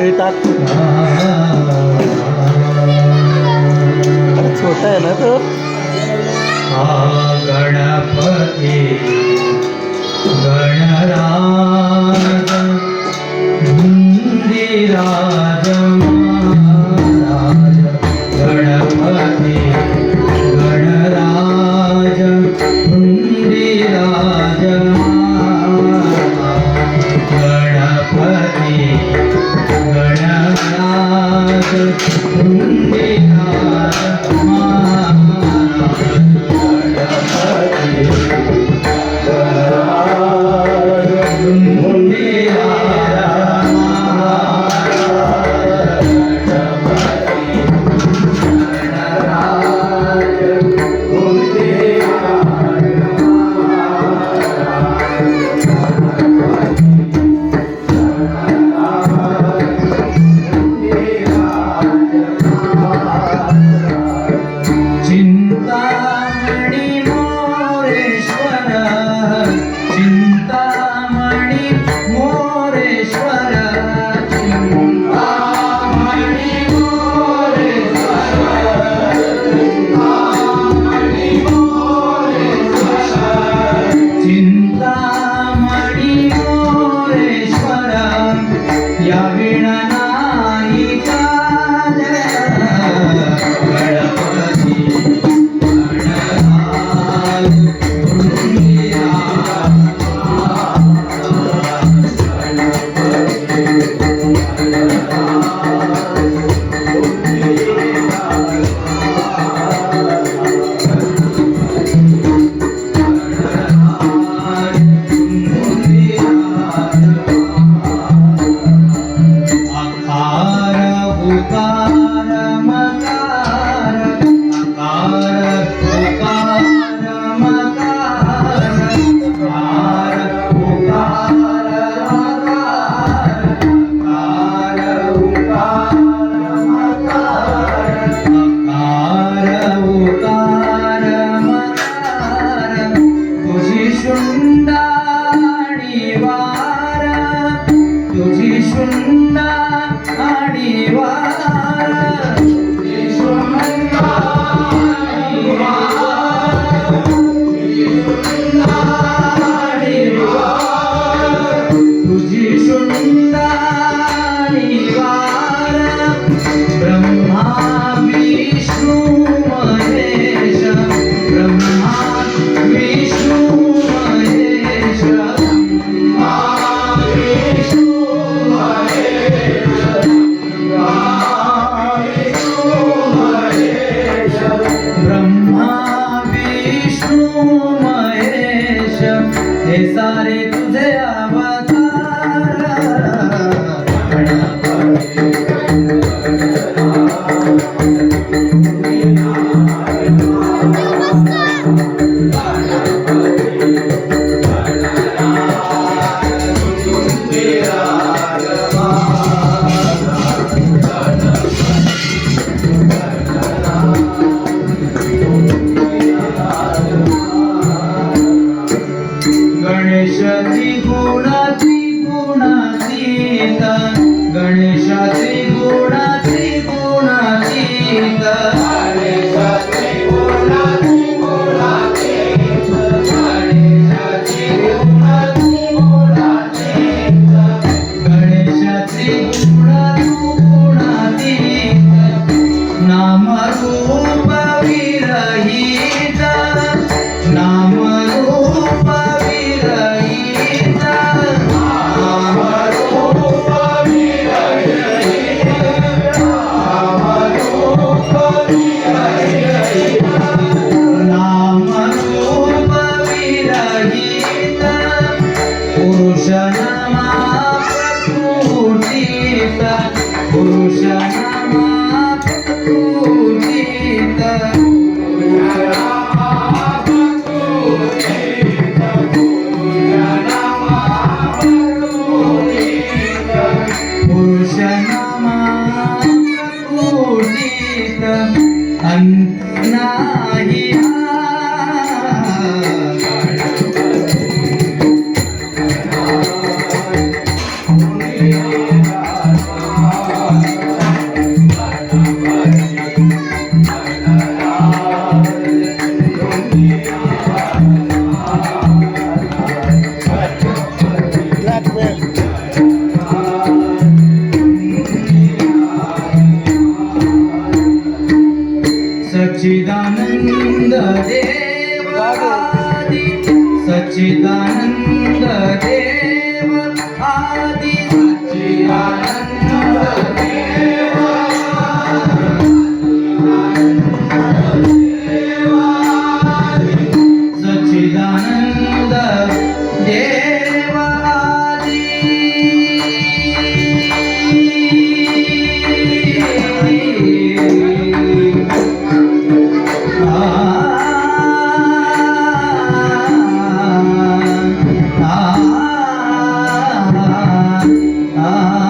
येतात. टाक छोटा आहे ना तो? गणपती गणराज गणपती Gracias. सच्चिदानंद देव आदि सच्चिदानंद देव आदि। सच्चिदानंद ah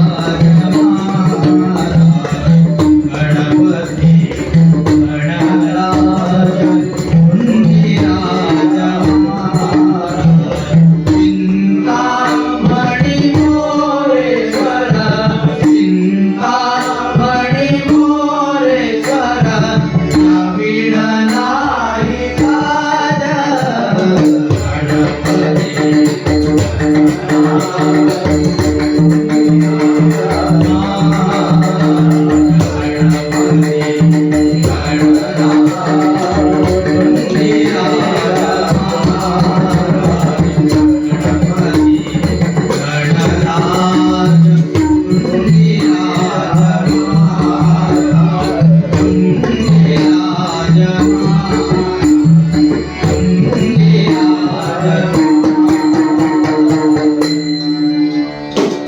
Ah.